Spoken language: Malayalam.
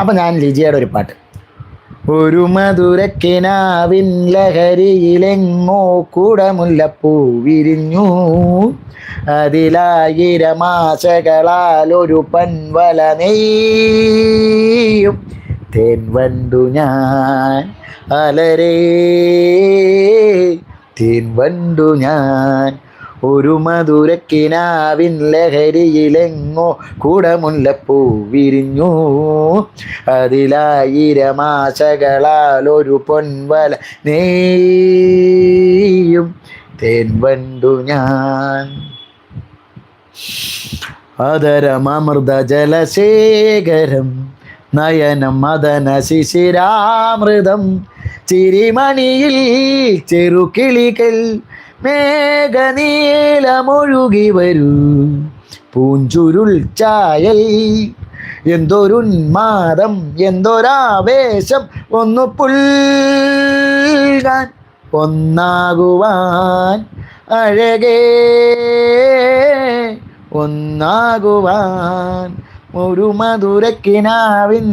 അപ്പം ഞാൻ ലിജിയുടെ ഒരു പാട്ട്. ഒരു മധുരക്കിനാവിൻ ലഹരിയിലെങ്ങോ കുടമുല്ലപ്പൂ വിരിഞ്ഞു. അതിലായിരമാശകളാൽ ഒരു പൻവല നെയ്യും. തേൻ വണ്ടു ഞാൻ അലരേ. തേൻ വണ്ടു ഞാൻ ഒരു മധുരക്കിനാവിൻ ലഹരിയിലെങ്ങോ കുടമുല്ലപ്പൂ വിരിഞ്ഞു. അതിലായിരമാശകളാൽ ഒരു പൊൻവല നെയ്യും തേൻ വണ്ടു ഞാൻ. അതരമൃത ജലശേഖരം നയനം മദന ശിശിരാമൃതം ചിരിമണിയിൽ ചെറുകിളികൾ മേഘനീലമൊഴുകി വരൂ പൂഞ്ചുരുൾ ചായൽ. എന്തൊരുന്മാദം എന്തൊരാവേശം. ഒന്നു പുൽകാൻ ഒന്നാകുവാൻ അഴകേ. ഒന്നാകുവാൻ ഒരു മധുരക്കിനാവിൻ